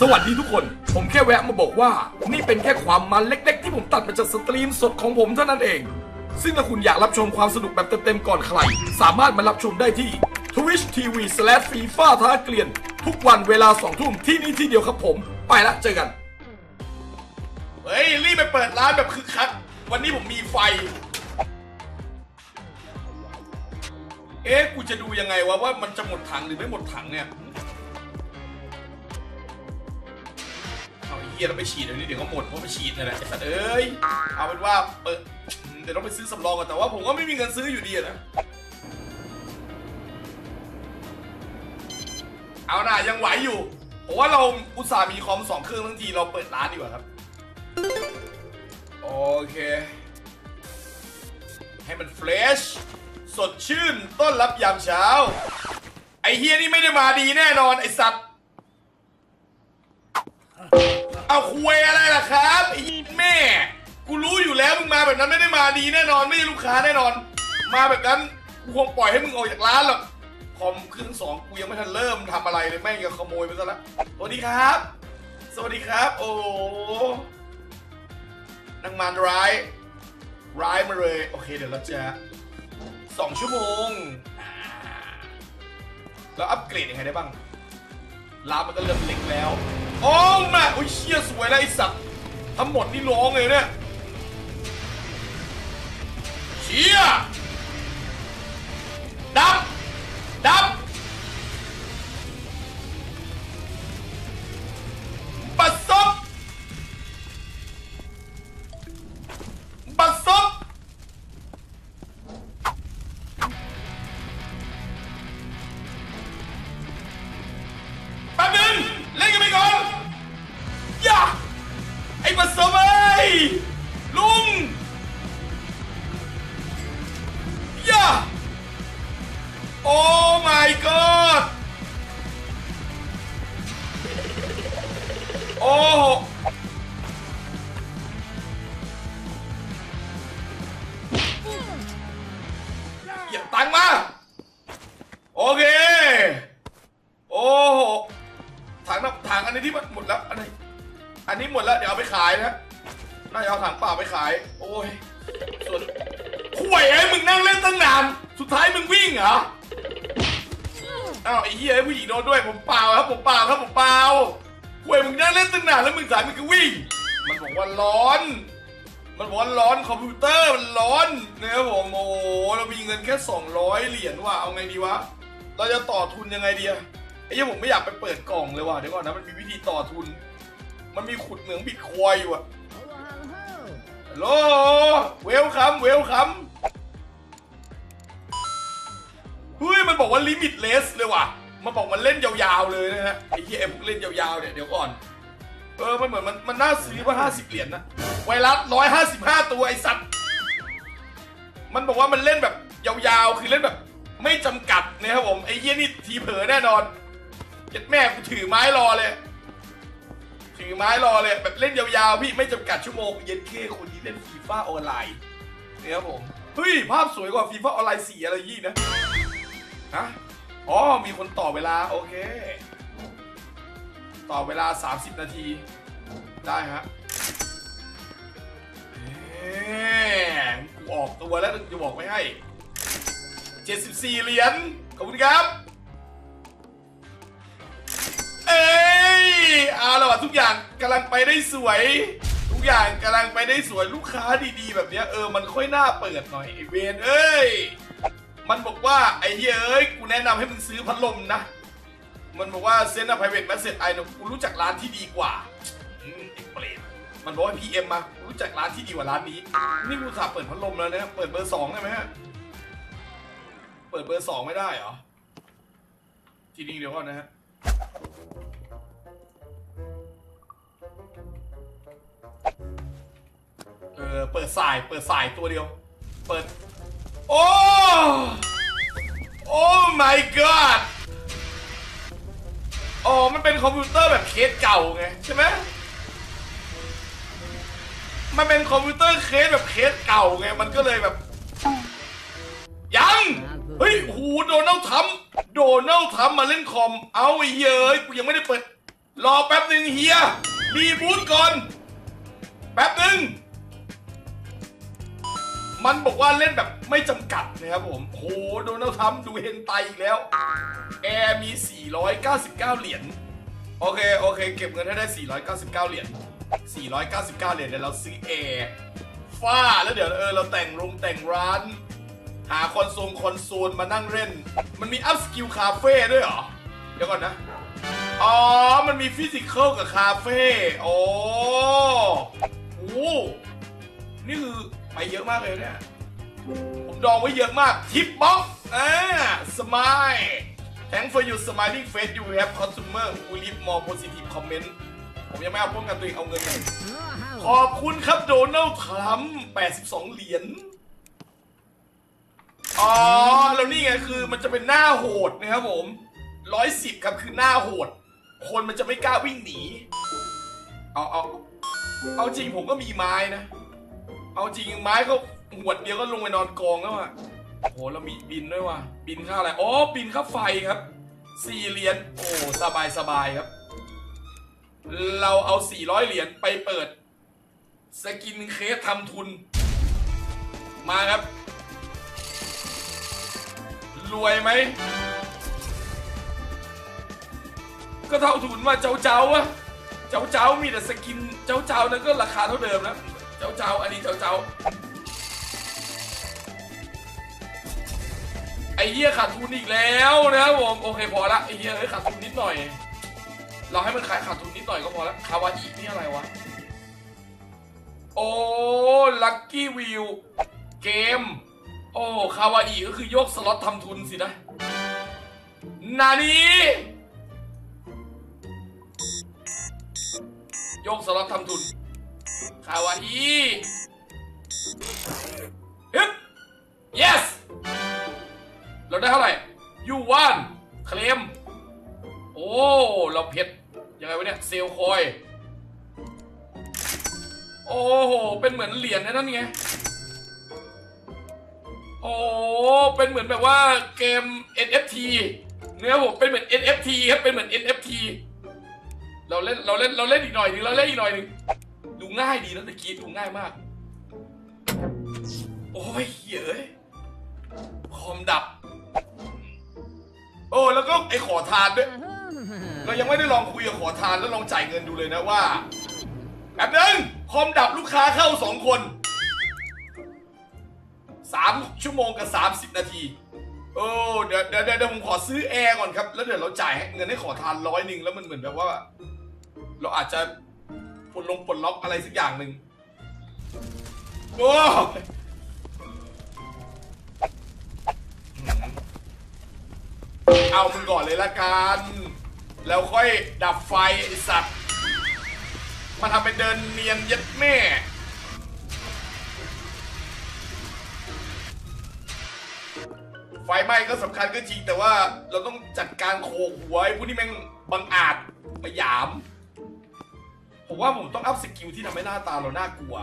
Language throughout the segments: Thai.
สวัสดีทุกคน ผมแค่แวะมาบอกว่า นี่เป็นแค่ความมันเล็ก ๆ ที่ผมตัดมาจากสตรีมสดของผมเท่านั้นเอง ซึ่งถ้าคุณอยากรับชมความสนุกแบบเต็มๆก่อนใคร สามารถมารับชมได้ที่ Twitch TV f i f a ท้าเกลียน ทุกวันเวลา2ทุ่มที่นี่ที่เดียวครับผม ไปละเจอกัน เฮ้ย รีบไปเปิดร้านแบบคึกคัก วันนี้ผมมีไฟ เอ๊ะ กูจะดูยังไงวะว่ามันจะหมดถังหรือไม่หมดถังเนี่ย เอาไอ้เฮียเราไปฉีดเดี๋ยวนี้เดี๋ยวก็หมดเพราะไปฉีดนี่แหละไอ้สัตว์เอ้ยเอาเป็นว่าเปิดเดี๋ยวต้องไปซื้อสำรองก่อนแต่ว่าผมก็ไม่มีเงินซื้ออยู่ดีนะเอาหน่ายังไหวอยู่ผมว่าเราอุตส่าห์มีคอมสองเครื่องทั้งทีเราเปิดร้านดีกว่าครับ โอเค ให้มันเฟรชสดชื่นต้อนรับยามเช้า ไอเฮียนี่ไม่ได้มาดีแน่นอนไอสัตว์ เอาคุยอะไรล่ะครับไอ้แม่ กูรู้อยู่แล้วมึงมาแบบนั้นไม่ได้มาดีแน่นอนไม่ใช่ลูกค้าแน่นอน มาแบบนั้นกูคงปล่อยให้มึงออกจากร้านหรอกคอมเครื่องสองกูยังไม่ทันเริ่มทำอะไรเลยแม่งก็ขโมยไปซะแล้วสวัสดีครับ สวัสดีครับ โอ้นางมารร้าย ร้ายมาเลย โอเคเดี๋ยวเราจะสองชั่วโมง แล้วอัปเกรดยังไงได้บ้างร้านมันก็เริ่มเล็กแล้ว โอ้ โอ้ยเชี่ยสวยแล้วไอ้สัตว์ทั้งหมดนี่ร้องเลยเนี่ยเชี่ยดับดับ สุดท้ายมึงวิ่งเหรออ้าวไอ้เหี้ยไอ้ผู้หญิงโดนด้วยผมเปล่าครับผมเปล่าครับผมเปล่าห่วยมึงนั่งเล่นตั้งนานแล้วมึงสายมึงก็วิ่ง มันบอกว่าร้อน มันบอกว่าร้อนคอมพิวเตอร์มันร้อนนะครับผมโอ้โหเรามีเงินแค่ 200 เหรียญว่ะเอาไงดีวะ เราจะต่อทุนยังไงดีอะไอ้เหี้ยผมไม่อยากไปเปิดกล่องเลยว่ะเดี๋ยวก่อนนะมันมีวิธีต่อทุน มันมีขุดเหมืองบิตคอยน์อยู่อะฮัลโหลเวลคัมเวลคัม เฮ้ยมันบอกว่าลิมิตเลสเลยว่ะ มันบอกมันเล่นยาวๆเลยนะฮะไอ้เหี้ยไอ้พวกเล่นยาวๆเนี่ยเดี๋ยวก่อน เออมันเหมือนมันมันน่าซื้อว่าห้าสิบเหรียญนะ ไวรัสร้อยห้าสิบห้าตัวไอ้สัตว์ มันบอกว่ามันเล่นแบบยาวๆ คือเล่นแบบไม่จำกัดนะครับผมไอ้เหี้ยนี่ทีเผลอแน่นอนเจ็ดแม่กูถือไม้รอเลย ถือไม้รอเลยแบบเล่นยาวๆพี่ไม่จำกัดชั่วโมงเย็นเคคนนี้เล่นฟีฟ่าออนไลน์เนี่ยครับผมเฮ้ยภาพสวยกว่าฟีฟ่าออนไลน์สีอะไรยี่นะ ฮะอ๋อ มีคนต่อเวลา โอเค ต่อเวลา 30 นาที ได้ฮะเอ๊ะกูออกตัวแล้วจะบอกไม่ให้ 74 เหรียญ ขอบคุณครับ เอ้ยเอาละว่ะทุกอย่างกำลังไปได้สวย ทุกอย่างกำลังไปได้สวยลูกค้าดีๆ แบบเนี้ยเออ มันค่อยน่าเปิดหน่อยไอเวนเอ้ย มันบอกว่าไอ้เหี้ยเอ้ยกูแนะนำให้มึงซื้อพัดลมนะ มันบอกว่าเซนต์อะไพรเวทแมสเซจไอเนกูรู้จักร้านที่ดีกว่าอืมไอ้เปรตมันบอกว่าพีเอ็มมากูรู้จักร้านที่ดีกว่าร้านนี้ นี่กูถาเปิดพัดลมแล้วนะเปิดเบอร์สองได้ไหมฮะเปิดเบอร์สองไม่ได้เหรอทีนี้เดี๋ยวก่อนนะฮะเออเปิดสายเปิดสายตัวเดียว เปิด โอ้ โอ้ my god อ๋อ มันเป็นคอมพิวเตอร์แบบเคสเก่าไงใช่ไหมมันเป็นคอมพิวเตอร์เคสแบบเคสเก่าไง มันก็เลยแบบ ยัง เฮ้ยโหโดนัลด์ทรัมโดนัลด์ทรัมมาเล่นคอม เอาไอ้เฮียเอ้ยกูยังไม่ได้เปิด รอแป๊บหนึ่งเฮียรีบูตก่อน แป๊บหนึ่ง มันบอกว่าเล่นแบบไม่จำกัดนะครับผมโหโดนัลด์ทรัมป์ดูเฮนไตอีกแล้ว แอร์มี 499 เหรียญ โอเค โอเค เก็บเงินให้ได้ 499 เหรียญ 499 เหรียญเดี๋ยวเราซื้อแอร์ฝ้า แล้วเดี๋ยวเออเราแต่งโรงแต่งร้าน หาคอนโซลคอนโซลมานั่งเล่น มันมีอัพสกิลคาเฟ่ด้วยเหรอ เดี๋ยวก่อนนะ อ๋อ มันมีฟิสิกอลกับคาเฟ่ โอ้โหนี่คือ ไปเยอะมากเลยเนี่ย ผมดองไว้เยอะมาก ทิปบ็อกอ่าสมาย Thank for your smiling face you have consumer who leave more positive comment ผมยังไม่เอาป้องกันตัวเองเอาเงินเลยขอบคุณครับโดนัลด์ทรัมป์82 เหรียญ อ๋อ แล้วนี่ไงคือมันจะเป็นหน้าโหดนะครับผม 110 ครับคือหน้าโหด คนมันจะไม่กล้าวิ่งหนี เอาเอาเอาจริงผมก็มีไม้นะ เอาจริงไม้ก็หวดเดียวก็ลงไปนอนกองแล้วอะโอ้โหเรามีบินด้วยว่ะบินค่าอะไรอ๋อบินค่าไฟครับสี่เหรียญโอ้สบายสบายครับ เราเอา 400 เหรียญไปเปิด สกินเคสทำทุน มาครับ รวยไหม ก็เท่าทุนว่าเจ้าเจ้าอะเจ้าเจ้ามีแต่สกินเจ้าเจ้านั่นก็ราคาเท่าเดิมแล้ว เจ้าเจ้าอันนี้เจ้าเจ้าไอ้เหี้ยขาดทุนอีกแล้วนะครับผมโอเคพอละไอ้เหี้ยเอ้ยขาดทุนนิดหน่อย เราให้มันขายขาดทุนนิดหน่อยก็พอละคาวาอินี่อะไรวะโอ้ลัคกี้วิวเกม โอ้คาวาอิก็คือโยกสล็อตทำทุนสินะนานี้ยกสล็อตทำทุน คาวาอิฮึบ yes เราได้เท่าไหร่ยูวานเคลมโอ้ เราเพชรยังไงวะเนี่ยเซลคอย โอ้โห เป็นเหมือนเหรียญนั่นไง โอ้ เป็นเหมือนแบบว่าเกม NFT เนื้อผมเป็นเหมือน NFT ครับ เป็นเหมือน NFT เราเล่น เราเล่น เราเล่นอีกหน่อยหนึง เราเล่นอีกหน่อยหนึง ดูง่ายดีนะตะกี้ดูง่ายมาก โอ้ยเหี้ยเอ้ยคอมดับ โอ้แล้วก็ไอ้ขอทานด้วยเรายังไม่ได้ลองคุยกับขอทานแล้วลองจ่ายเงินดูเลยนะว่าแบบนึงคอมดับลูกค้าเข้าสองคนสามชั่วโมงกับสามสิบนาทีโอ้เดี๋ยวเดี๋ยวเดี๋ยวผมขอซื้อแอร์ก่อนครับ แล้วเดี๋ยวเราจ่ายให้เงินให้ขอทานร้อยหนึ่งแล้วมันเหมือนแบบว่า เราอาจจะ ปลดลงปลดล็อกอะไรสักอย่างหนึ่งโอ้เอามึงก่อนเลยละกัน แล้วค่อยดับไฟไอสัตว์ มาทำเป็นเดินเนียนย็ดแม่ไฟไหม้ก็สำคัญก็จริงแต่ว่าเราต้องจัดการโขกหัวไอ้พวกนี้แม่งบังอาจมาหยาม ผมว่าผมต้องอัพสกิลที่ทำให้หน้าตาเราน่ากลัว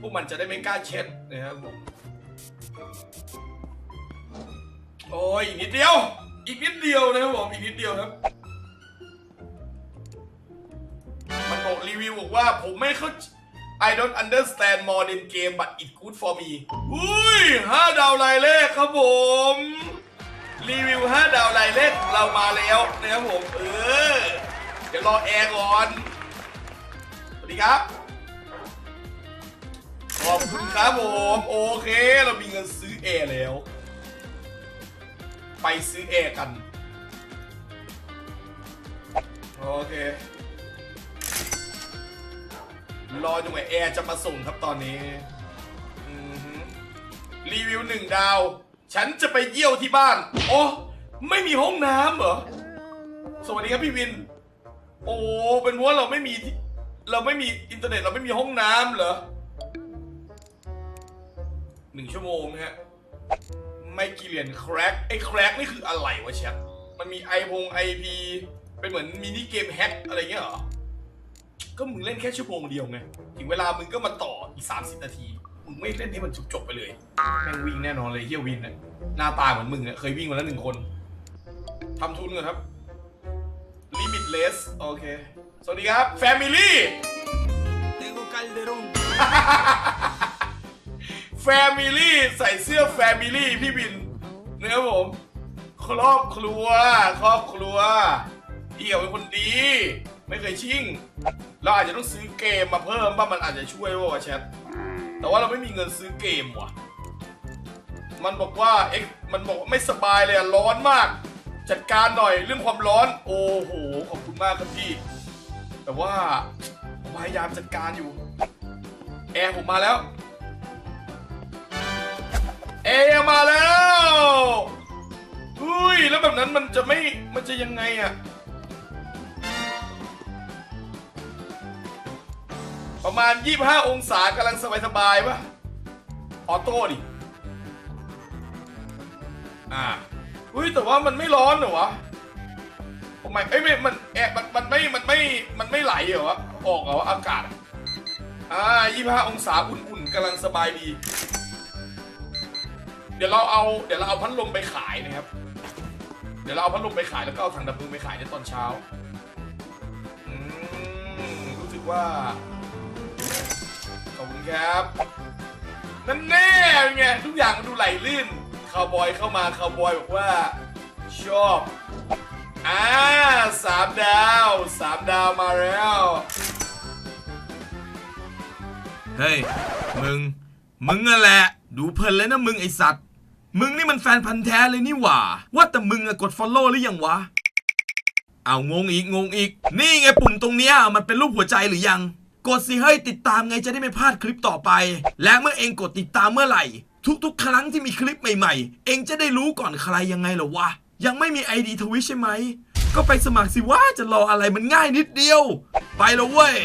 พวกมันจะได้ไม่กล้าเช็ดนะครับผม โอ้ยอีกนิดเดียว อีกนิดเดียวนะครับผม อีกนิดเดียวครับ มันบอกรีวิวบอกว่าผมไม่เข้า I don't understand modern game but it good for me อุ้ยห้าดาวลายเลขครับผม รีวิวห้าดาวลายเลขเรามาแล้วนะครับผม เออ เดี๋ยวรอแอร์ก่อน ดีครับ ขอบคุณครับผม โอเค เรามีเงินซื้อแอร์แล้ว ไปซื้อแอร์กัน โอเค รอจนกว่าแอร์จะมาส่งครับตอนนี้ รีวิวหนึ่งดาว ฉันจะไปเยี่ยวที่บ้าน โอ้ไม่มีห้องน้ำเหรอ สวัสดีครับพี่วิน โอ้ เป็นเพราะว่าเราไม่มีที่ เราไม่มีอินเทอร์เน็ตเราไม่มีห้องน้ำเหรอหนึ่งชั่วโมงนะฮะไม่กี่เหรียญแคร็กไอ้แคร็กนี่คืออะไรวะแชทมันมีไอพงไอพีเป็นเหมือนมินิเกมแฮกอะไรเงี้ยเหรอ ก็มึงเล่นแค่ชั่วโมงเดียวไง ถึงเวลามึงก็มาต่ออีก 30 นาที มึงไม่เล่นให้มันจบๆไปเลยแม่งวิ่งแน่นอนเลยเฮียวินน่ะหน้าตาเหมือนมึงอะเคยวิ่งมาแล้วหนึ่งคนทำทุนก่อนครับ limitless โอเค สวัสดีครับแฟมิลี่ Tengo Calderón. แฟมิลี่ใส่เสื้อแฟมิลี่พี่บินนะครับผม ครอบครัว ครอบครัวเอี่ยวเป็นคนดี ไม่เคยชิ่ง เราอาจจะต้องซื้อเกมมาเพิ่มว่ามันอาจจะช่วยว่าวะแชทแต่ว่าเราไม่มีเงินซื้อเกมว่ะ มันบอกว่าเอ็กมันบอกว่าไม่สบายเลยอะร้อนมาก จัดการหน่อยเรื่องความร้อน โอ้โห ขอบคุณมากครับพี่ แต่ว่าผมพยายามจัดการอยู่ แอร์ผมมาแล้วเอร์มาแล้วอุ้ย แล้วแบบนั้นมันจะไม่ มันจะยังไงอะประมาณ 25 องศากำลังสบายๆปะออโต้ดิ อ่าอุ้ย แต่ว่ามันไม่ร้อนเหรอวะ ทำไมเอ้ยไม่มันแอะมันมันไม่มันไม่มันไม่ไหลเหรอวะออกเหรออากาศอ่า25องศาอุ่นๆกำลังสบายดี เดี๋ยวเราเอาเดี๋ยวเราเอาพัดลมไปขายนะครับ เดี๋ยวเราเอาพัดลมไปขายแล้วก็เอาถังดับเพลิงไปขายในตอนเช้าอืมรู้สึกว่าขอบคุณครับนั่นแน่ไงทุกอย่างมันดูไหลลื่นคาวบอยเข้ามาคาวบอยบอกว่าชอบ อ่าสามดาวสามดาวมาแล้ว เฮ้ย มึง มึงนั่นแหละ ดูเพลินเลยนะมึงไอสัตว์ มึงนี่มันแฟนพันธ์แท้เลยนี่หว่า ว่าแต่มึงอะกด follow หรือยังวะ เอางงอีกงงอีก นี่ไงปุ่มตรงเนี้ยมันเป็นรูปหัวใจหรือยัง กดสิเฮ้ยติดตามไงจะได้ไม่พลาดคลิปต่อไป และเมื่อเองกดติดตามเมื่อไหร่ ทุกๆ ครั้งที่มีคลิปใหม่ ๆ เองจะได้รู้ก่อนใครยังไงเหรอวะ ยังไม่มี ID ทวิชใช่ไหม ก็ไปสมัครสิว่าจะรออะไรมันง่ายนิดเดียว ไปแล้วเว้ย